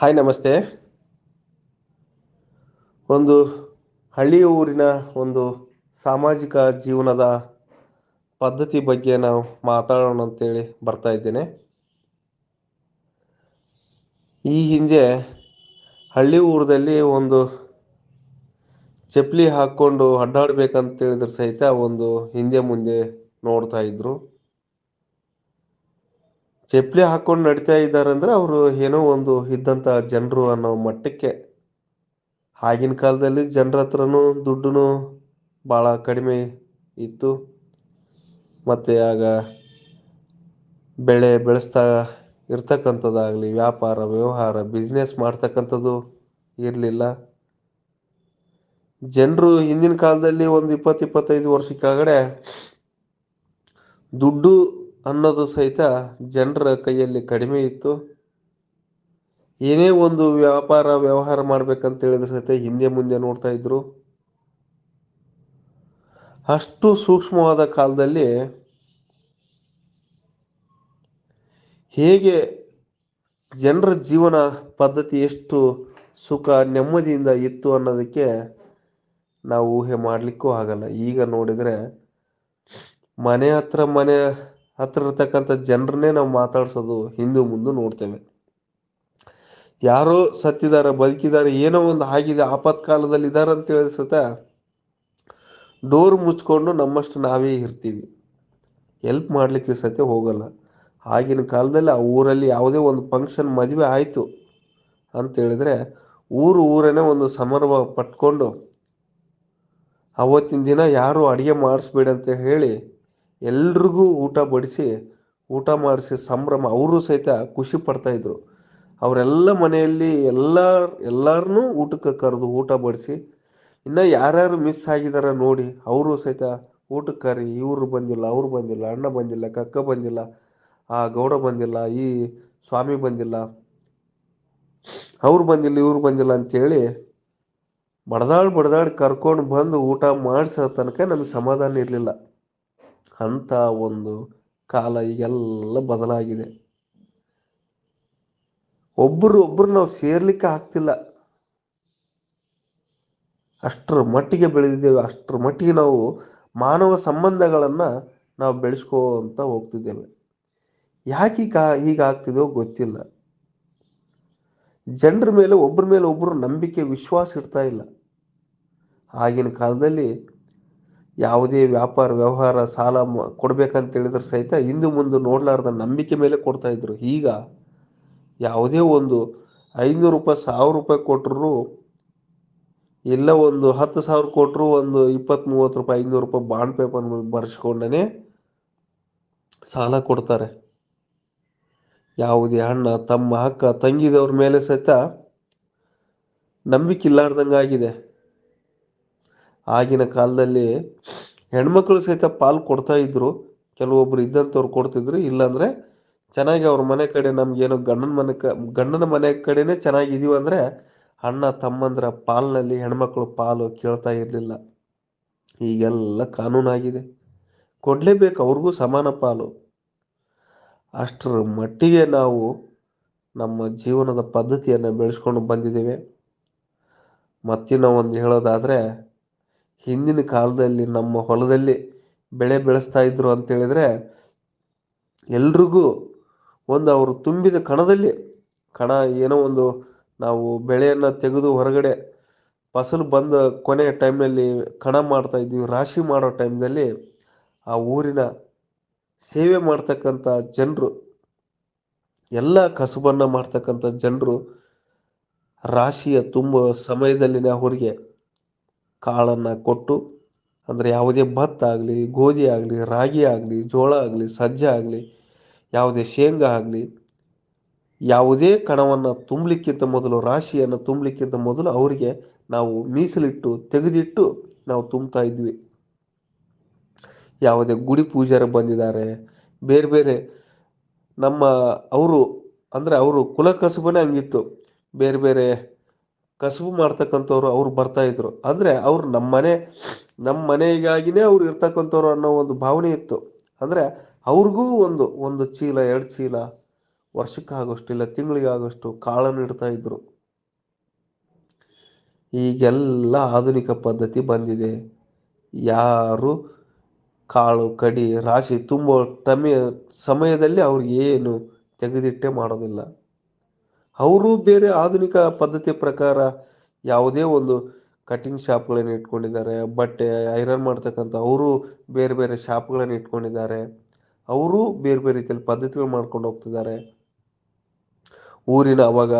Hi, ನಮಸ್ತೆ. ಒಂದು ಹಳ್ಳಿಯ ಊರಿನ ಒಂದು ಸಾಮಾಜಿಕ ಜೀವನದ ಪದ್ಧತಿ ಬಗ್ಗೆ ನಾವು ಮಾತಾಡೋಣ ಅಂತೇಳಿ ಬರ್ತಾ ಇದ್ದೇನೆ. ಈ ಹಿಂದೆ ಹಳ್ಳಿ ಊರದಲ್ಲಿ ಒಂದು ಚಪ್ಪಲಿ ಹಾಕ್ಕೊಂಡು ಅಡ್ಡಾಡ್ಬೇಕಂತ ಹೇಳಿದ್ರು ಸಹಿತ ಒಂದು ಹಿಂದೆ ಮುಂದೆ ನೋಡ್ತಾ ಇದ್ರು. ಚಪ್ಪಲಿ ಹಾಕೊಂಡು ನಡಿತಾ ಇದ್ದಾರೆ ಅಂದ್ರೆ ಅವರು ಏನೋ ಒಂದು ಇದ್ದಂತ ಜನರು ಅನ್ನೋ ಮಟ್ಟಕ್ಕೆ. ಆಗಿನ ಕಾಲದಲ್ಲಿ ಜನರ ಹತ್ರನೂ ದುಡ್ಡು ಭಾಳ ಕಡಿಮೆ ಇತ್ತು. ಮತ್ತೆ ಆಗ ಬೆಳೆ ಬೆಳೆಸ್ತಾ ಇರ್ತಕ್ಕಂಥದ್ದಾಗಲಿ, ವ್ಯಾಪಾರ, ವ್ಯವಹಾರ ಬಿಸ್ನೆಸ್ ಮಾಡ್ತಕ್ಕಂಥದ್ದು ಇರಲಿಲ್ಲ. ಜನರು ಹಿಂದಿನ ಕಾಲದಲ್ಲಿ ಒಂದು ಇಪ್ಪತ್ತು, ಇಪ್ಪತ್ತೈದು ವರ್ಷಕ್ಕಾಗಡೆ ದುಡ್ಡು ಅನ್ನೋದು ಸಹಿತ ಜನರ ಕೈಯಲ್ಲಿ ಕಡಿಮೆ ಇತ್ತು. ಏನೇ ಒಂದು ವ್ಯಾಪಾರ ವ್ಯವಹಾರ ಮಾಡ್ಬೇಕಂತ ಹೇಳಿದ್ರೆ ಸಹಿತ ಹಿಂದೆ ಮುಂದೆ ನೋಡ್ತಾ ಇದ್ರು. ಅಷ್ಟು ಸೂಕ್ಷ್ಮವಾದ ಕಾಲದಲ್ಲಿ ಹೇಗೆ ಜನರ ಜೀವನ ಪದ್ಧತಿ ಎಷ್ಟು ಸುಖ, ನೆಮ್ಮದಿಯಿಂದ ಇತ್ತು ಅನ್ನೋದಕ್ಕೆ ನಾವು ಊಹೆ ಮಾಡಲಿಕ್ಕೂ ಆಗಲ್ಲ. ಈಗ ನೋಡಿದ್ರೆ ಮನೆ ಹತ್ರ ಮನೆ ಹತ್ರ ಇರ್ತಕ್ಕಂಥ ಜನರನ್ನೇ ನಾವು ಮಾತಾಡ್ಸೋದು ಹಿಂದೂ ಮುಂದೆ ನೋಡ್ತೇವೆ. ಯಾರೋ ಸತ್ತಿದ್ದಾರೆ, ಬದುಕಿದ್ದಾರೆ, ಏನೋ ಒಂದು ಆಗಿದೆ, ಆಪತ್ಕಾಲದಲ್ಲಿ ಇದ್ದಾರೆ ಅಂತ ಸತ ಡೋರ್ ಮುಚ್ಕೊಂಡು ನಮ್ಮಷ್ಟು ನಾವೇ ಇರ್ತೀವಿ. ಹೆಲ್ಪ್ ಮಾಡ್ಲಿಕ್ಕೆ ಸತ್ಯ ಹೋಗಲ್ಲ. ಆಗಿನ ಕಾಲದಲ್ಲಿ ಆ ಊರಲ್ಲಿ ಯಾವುದೇ ಒಂದು ಫಂಕ್ಷನ್ ಮದುವೆ ಆಯಿತು ಅಂತ ಹೇಳಿದ್ರೆ ಊರು ಊರನ್ನೇ ಒಂದು ಸಮಾರಂಭ ಪಟ್ಕೊಂಡು ಅವತ್ತಿನ ದಿನ ಯಾರು ಅಡುಗೆ ಮಾಡಿಸ್ಬೇಡಿ ಅಂತ ಹೇಳಿ ಎಲ್ರಿಗೂ ಊಟ ಬಡಿಸಿ, ಊಟ ಮಾಡಿಸಿ, ಸಂಭ್ರಮ, ಅವರು ಸಹಿತ ಖುಷಿ ಪಡ್ತಾ ಇದ್ರು. ಅವರೆಲ್ಲ ಮನೆಯಲ್ಲಿ ಎಲ್ಲ ಎಲ್ಲರನ್ನೂ ಊಟಕ್ಕೆ ಕರೆದು ಊಟ ಬಡಿಸಿ, ಇನ್ನು ಯಾರ್ಯಾರು ಮಿಸ್ ಆಗಿದಾರ ನೋಡಿ, ಅವರು ಸಹಿತ ಊಟಕ್ಕೆ ಕರಿ ಇವರು ಬಂದಿಲ್ಲ, ಅವ್ರು ಬಂದಿಲ್ಲ, ಅಣ್ಣ ಬಂದಿಲ್ಲ, ಕಕ್ಕ ಬಂದಿಲ್ಲ, ಆ ಗೌಡ ಬಂದಿಲ್ಲ, ಈ ಸ್ವಾಮಿ ಬಂದಿಲ್ಲ, ಅವ್ರು ಬಂದಿಲ್ಲ, ಇವ್ರು ಬಂದಿಲ್ಲ ಅಂತೇಳಿ ಬಡ್ದಾಡ್ ಬಡ್ದಾಡ್ ಕರ್ಕೊಂಡು ಬಂದು ಊಟ ಮಾಡಿಸೋ ತನಕ ನಮಗೆ ಸಮಾಧಾನ ಇರಲಿಲ್ಲ. ಅಂಥ ಒಂದು ಕಾಲ ಈಗೆಲ್ಲ ಬದಲಾಗಿದೆ. ಒಬ್ಬರು ಒಬ್ಬರು ನಾವು ಸೇರ್ಲಿಕ್ಕೆ ಆಗ್ತಿಲ್ಲ. ಅಷ್ಟರ ಮಟ್ಟಿಗೆ ಬೆಳೆದಿದ್ದೇವೆ, ಅಷ್ಟರ ಮಟ್ಟಿಗೆ ನಾವು ಮಾನವ ಸಂಬಂಧಗಳನ್ನ ನಾವು ಬೆಳೆಸ್ಕೋಂತ ಹೋಗ್ತಿದ್ದೇವೆ. ಯಾಕೆ ಈಗ ಆಗ್ತಿದೆಯೋ ಗೊತ್ತಿಲ್ಲ. ಜನರ ಮೇಲೆ ಒಬ್ಬರ ಮೇಲೆ ಒಬ್ಬರು ನಂಬಿಕೆ, ವಿಶ್ವಾಸ ಇಡ್ತಾ ಇಲ್ಲ. ಆಗಿನ ಕಾಲದಲ್ಲಿ ಯಾವುದೇ ವ್ಯಾಪಾರ, ವ್ಯವಹಾರ ಸಾಲ ಕೊಡ್ಬೇಕಂತ ಹೇಳಿದ್ರೆ ಸಹಿತ ಹಿಂದೆ ಮುಂದೆ ನೋಡ್ಲಾರ್ದ ನಂಬಿಕೆ ಮೇಲೆ ಕೊಡ್ತಾ ಇದ್ರು. ಈಗ ಯಾವುದೇ ಒಂದು ಐನೂರು ರೂಪಾಯಿ, ಸಾವಿರ ರೂಪಾಯಿ ಕೊಟ್ಟರು ಇಲ್ಲ ಒಂದು ಹತ್ತು ಸಾವಿರ ಕೊಟ್ಟರು ಒಂದು ಇಪ್ಪತ್ತು ಮೂವತ್ತು ರೂಪಾಯಿ, ಐನೂರು ರೂಪಾಯಿ ಬಾಂಡ್ ಪೇಪರ್ ಬರ್ಸ್ಕೊಂಡೇ ಸಾಲ ಕೊಡ್ತಾರೆ. ಯಾವುದೇ ಅಣ್ಣ, ತಮ್ಮ, ಅಕ್ಕ, ತಂಗಿದವ್ರ ಮೇಲೆ ಸಹಿತ ನಂಬಿಕೆ ಇಲ್ಲಾರ್ದಂಗಾಗಿದೆ. ಆಗಿನ ಕಾಲದಲ್ಲಿ ಹೆಣ್ಮಕ್ಳು ಸಹಿತ ಪಾಲು ಕೊಡ್ತಾ ಇದ್ರು. ಕೆಲವೊಬ್ರು ಇದ್ದಂಥವ್ರು ಕೊಡ್ತಿದ್ರು. ಇಲ್ಲಾಂದ್ರೆ ಚೆನ್ನಾಗಿ ಅವ್ರ ಮನೆ ಕಡೆ ನಮ್ಗೇನು ಗಂಡನ ಮನೆ ಕ, ಗಂಡನ ಮನೆ ಕಡೆನೇ ಚೆನ್ನಾಗಿದೀವಿ ಅಂದ್ರೆ ಅಣ್ಣ ತಮ್ಮಂದ್ರ ಪಾಲ್ನಲ್ಲಿ ಹೆಣ್ಮಕ್ಳು ಪಾಲು ಕೇಳ್ತಾ ಇರಲಿಲ್ಲ. ಈಗೆಲ್ಲ ಕಾನೂನಾಗಿದೆ ಕೊಡ್ಲೇಬೇಕು ಅವ್ರಿಗೂ ಸಮಾನ ಪಾಲು. ಅಷ್ಟರ ಮಟ್ಟಿಗೆ ನಾವು ನಮ್ಮ ಜೀವನದ ಪದ್ಧತಿಯನ್ನು ಬೆಳೆಸ್ಕೊಂಡು ಬಂದಿದ್ದೇವೆ. ಮತ್ತಿನ್ನ ಒಂದು ಹೇಳೋದಾದ್ರೆ ಹಿಂದಿನ ಕಾಲದಲ್ಲಿ ನಮ್ಮ ಹೊಲದಲ್ಲಿ ಬೆಳೆ ಬೆಳೆಸ್ತಾ ಇದ್ರು ಅಂತ ಹೇಳಿದ್ರೆ ಎಲ್ರಿಗೂ ಒಂದು ಅವರು ತುಂಬಿದ ಕಣದಲ್ಲಿ ಕಣ ಏನೋ ಒಂದು ನಾವು ಬೆಳೆಯನ್ನ ತೆಗೆದು ಹೊರಗಡೆ ಫಸಲು ಬಂದ ಕೊನೆ ಟೈಮ್ನಲ್ಲಿ ಕಣ ಮಾಡ್ತಾ ಇದ್ವಿ ರಾಶಿ ಮಾಡೋ ಟೈಮ್ನಲ್ಲಿ ಆ ಊರಿನ ಸೇವೆ ಮಾಡ್ತಕ್ಕಂಥ ಜನರು, ಎಲ್ಲ ಕಸುಬನ್ನ ಮಾಡ್ತಕ್ಕಂಥ ಜನರು ರಾಶಿಯ ತುಂಬ ಸಮಯದಲ್ಲಿನ ಅವರಿಗೆ ಕಾಳನ್ನು ಕೊಟ್ಟು, ಅಂದರೆ ಯಾವುದೇ ಭತ್ತ ಆಗಲಿ, ಗೋಧಿ ಆಗಲಿ, ರಾಗಿ ಆಗಲಿ, ಜೋಳ ಆಗಲಿ, ಸಜ್ಜೆ ಆಗಲಿ, ಯಾವುದೇ ಶೇಂಗಾ ಆಗಲಿ, ಯಾವುದೇ ಕಣವನ್ನು ತುಂಬಲಿಕ್ಕಿಂತ ಮೊದಲು, ರಾಶಿಯನ್ನು ತುಂಬಲಿಕ್ಕಿಂತ ಮೊದಲು ಅವರಿಗೆ ನಾವು ಮೀಸಲಿಟ್ಟು, ತೆಗೆದಿಟ್ಟು ನಾವು ತುಂಬ್ತಾ ಇದ್ವಿ. ಯಾವುದೇ ಗುಡಿ ಪೂಜಾರಿ ಬಂದಿದ್ದಾರೆ, ಬೇರೆ ಬೇರೆ ನಮ್ಮ ಅವರು, ಅಂದರೆ ಅವರು ಕುಲ ಕಸುಬನೇ ಹಂಗಿತ್ತು. ಬೇರೆ ಬೇರೆ ಕಸುಬು ಮಾಡ್ತಕ್ಕಂಥವ್ರು ಅವ್ರು ಬರ್ತಾ ಇದ್ರು. ಅಂದ್ರೆ ಅವ್ರು ನಮ್ಮ ಮನೆ, ನಮ್ಮ ಮನೆಗಾಗಿನೇ ಅವ್ರು ಇರ್ತಕ್ಕಂಥವ್ರು ಅನ್ನೋ ಒಂದು ಭಾವನೆ ಇತ್ತು. ಅಂದ್ರೆ ಅವ್ರಿಗೂ ಒಂದು ಒಂದು ಚೀಲ, ಎರಡು ಚೀಲ ವರ್ಷಕ್ಕಾಗೋಷ್ಟು ಇಲ್ಲ, ತಿಂಗಳಿಗೆ ಆಗೋಷ್ಟು ಕಾಳನ್ನು ಇಡ್ತಾ ಇದ್ರು. ಈಗೆಲ್ಲ ಆಧುನಿಕ ಪದ್ಧತಿ ಬಂದಿದೆ. ಯಾರು ಕಾಳು, ಕಡಿ, ರಾಶಿ ತುಂಬೋ ಟಮೆ, ಸಮಯದಲ್ಲಿ ಅವ್ರಿಗೆ ಏನು ತೆಗೆದಿಟ್ಟೆ ಮಾಡೋದಿಲ್ಲ. ಅವರು ಬೇರೆ ಆಧುನಿಕ ಪದ್ಧತಿ ಪ್ರಕಾರ ಯಾವುದೇ ಒಂದು ಕಟಿಂಗ್ ಶಾಪ್ಗಳನ್ನು ಇಟ್ಕೊಂಡಿದ್ದಾರೆ, ಬಟ್ಟೆ ಐರನ್ ಮಾಡ್ತಕ್ಕಂಥ ಅವರು ಬೇರೆ ಬೇರೆ ಶಾಪ್ಗಳನ್ನು ಇಟ್ಕೊಂಡಿದ್ದಾರೆ, ಅವರು ಬೇರೆ ಬೇರೆ ರೀತಿಯಲ್ಲಿ ಪದ್ಧತಿಗಳು ಮಾಡ್ಕೊಂಡು ಹೋಗ್ತಿದ್ದಾರೆ. ಊರಿನ ಅವಾಗ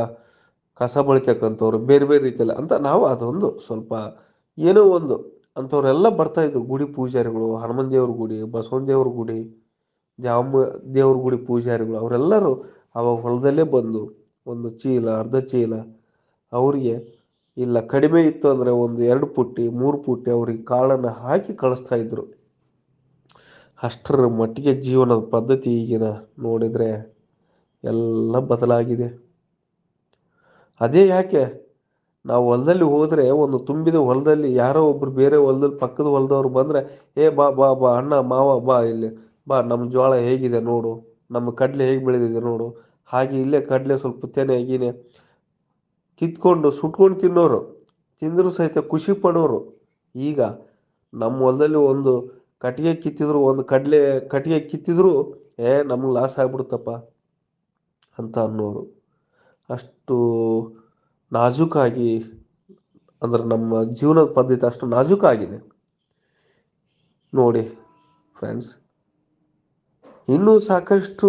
ಕಸ ಬಳಿತಕ್ಕಂಥವ್ರು ಬೇರೆ ಬೇರೆ ರೀತಿಯಲ್ಲಿ ಅಂತ ನಾವು ಅದೊಂದು ಸ್ವಲ್ಪ ಏನೋ ಒಂದು ಅಂಥವರೆಲ್ಲ ಬರ್ತಾ ಇದ್ರು ಗುಡಿ ಪೂಜಾರಿಗಳು, ಹನುಮನ್ ದೇವ್ರ ಗುಡಿ, ಬಸವನ ದೇವ್ರ ಗುಡಿ, ದ್ಯಾಮ ದೇವ್ರ ಗುಡಿ ಪೂಜಾರಿಗಳು, ಅವರೆಲ್ಲರೂ ಅವಾಗ ಹೊಲದಲ್ಲೇ ಬಂದು ಒಂದು ಚೀಲ, ಅರ್ಧ ಚೀಲ, ಅವರಿಗೆ ಇಲ್ಲ ಕಡಿಮೆ ಇತ್ತು ಅಂದ್ರೆ ಒಂದು ಎರಡು ಪುಟ್ಟಿ, ಮೂರು ಪುಟ್ಟಿ ಅವ್ರಿಗೆ ಕಾಳನ್ನು ಹಾಕಿ ಕಳಿಸ್ತಾ ಇದ್ರು. ಅಷ್ಟರ ಮಟ್ಟಿಗೆ ಜೀವನದ ಪದ್ಧತಿ ಈಗಿನ ನೋಡಿದ್ರೆ ಎಲ್ಲ ಬದಲಾಗಿದೆ. ಅದೇ ಯಾಕೆ? ನಾವು ಹೊಲದಲ್ಲಿ ಹೋದರೆ ಒಂದು ತುಂಬಿದ ಹೊಲದಲ್ಲಿ ಯಾರೋ ಒಬ್ರು ಬೇರೆ ಹೊಲದಲ್ಲಿ ಪಕ್ಕದ ಹೊಲದವ್ರು ಬಂದ್ರೆ, ಏ ಬಾ ಬಾ ಬಾ, ಅಣ್ಣ, ಮಾವ, ಬಾ ಇಲ್ಲಿ. ಬಾ ನಮ್ಮ ಜೋಳ ಹೇಗಿದೆ ನೋಡು. ನಮ್ಮ ಕಡ್ಲೆ ಹೇಗೆ ಬೆಳೆದಿದೆ ನೋಡು. ಹಾಗೆ ಇಲ್ಲೇ ಕಡಲೆ ಸ್ವಲ್ಪ ತೆನೆ ಗೀನೆ ಕಿತ್ಕೊಂಡು ಸುಟ್ಕೊಂಡು ತಿನ್ನೋರು, ತಿಂದರೂ ಸಹಿತ ಖುಷಿ ಪಡೋರು. ಈಗ ನಮ್ಮ ಹೊಲದಲ್ಲಿ ಒಂದು ಕಟ್ಟಿಗೆ ಕಿತ್ತಿದ್ರು, ಒಂದು ಕಡಲೆ ಕಟ್ಟಿಗೆ ಕಿತ್ತಿದ್ರು, ಏ ನಮ್ಗೆ ಲಾಸ್ ಆಗ್ಬಿಡುತ್ತಪ್ಪ ಅಂತ ಅನ್ನೋರು. ಅಷ್ಟು ನಾಜೂಕಾಗಿ ಅಂದ್ರೆ ನಮ್ಮ ಜೀವನದ ಪದ್ಧತಿ ಅಷ್ಟು ನಾಜೂಕಾಗಿದೆ ನೋಡಿ ಫ್ರೆಂಡ್ಸ್ ಇನ್ನೂ ಸಾಕಷ್ಟು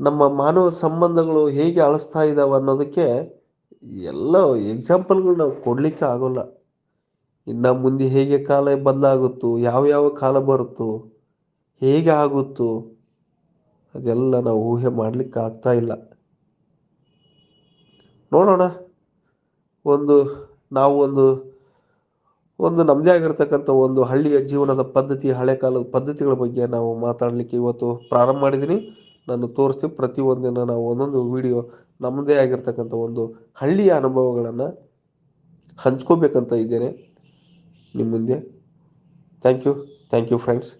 ನಮ್ಮ ಮಾನವ ಸಂಬಂಧಗಳು ಹೇಗೆ ಅಳಿಸ್ತಾ ಇದ್ದಾವೆ ಅನ್ನೋದಕ್ಕೆ ಎಲ್ಲ ಎಕ್ಸಾಂಪಲ್ಗಳು ನಾವು ಕೊಡ್ಲಿಕ್ಕೆ ಆಗೋಲ್ಲ. ಇನ್ನ ಮುಂದೆ ಹೇಗೆ ಕಾಲ ಬದಲಾಗುತ್ತೋ, ಯಾವ ಯಾವ ಕಾಲ ಬರುತ್ತೋ, ಹೇಗೆ ಆಗುತ್ತೋ, ಅದೆಲ್ಲ ನಾವು ಊಹೆ ಮಾಡ್ಲಿಕ್ಕೆ ಆಗ್ತಾ ಇಲ್ಲ. ನೋಡೋಣ. ಒಂದು, ನಾವು ಒಂದು ಒಂದು ನಮ್ಮದೇ ಆಗಿರ್ತಕ್ಕಂಥ ಒಂದು ಹಳ್ಳಿಯ ಜೀವನದ ಪದ್ಧತಿ ಹಳೆ ಕಾಲದ ಪದ್ಧತಿಗಳ ಬಗ್ಗೆ ನಾವು ಮಾತಾಡಲಿಕ್ಕೆ ಇವತ್ತು ಪ್ರಾರಂಭ ಮಾಡಿದ್ದೀನಿ. ನಾನು ತೋರಿಸ್ತೀನಿ. ಪ್ರತಿಯೊಂದಿನ ನಾವು ಒಂದೊಂದು ವಿಡಿಯೋ ನಮ್ಮದೇ ಆಗಿರ್ತಕ್ಕಂಥ ಒಂದು ಹಳ್ಳಿಯ ಅನುಭವಗಳನ್ನು ಹಂಚ್ಕೋಬೇಕಂತ ಇದ್ದೇನೆ. ನಿಮ್ಮ ಮುಂದೆ. Thank you thank you friends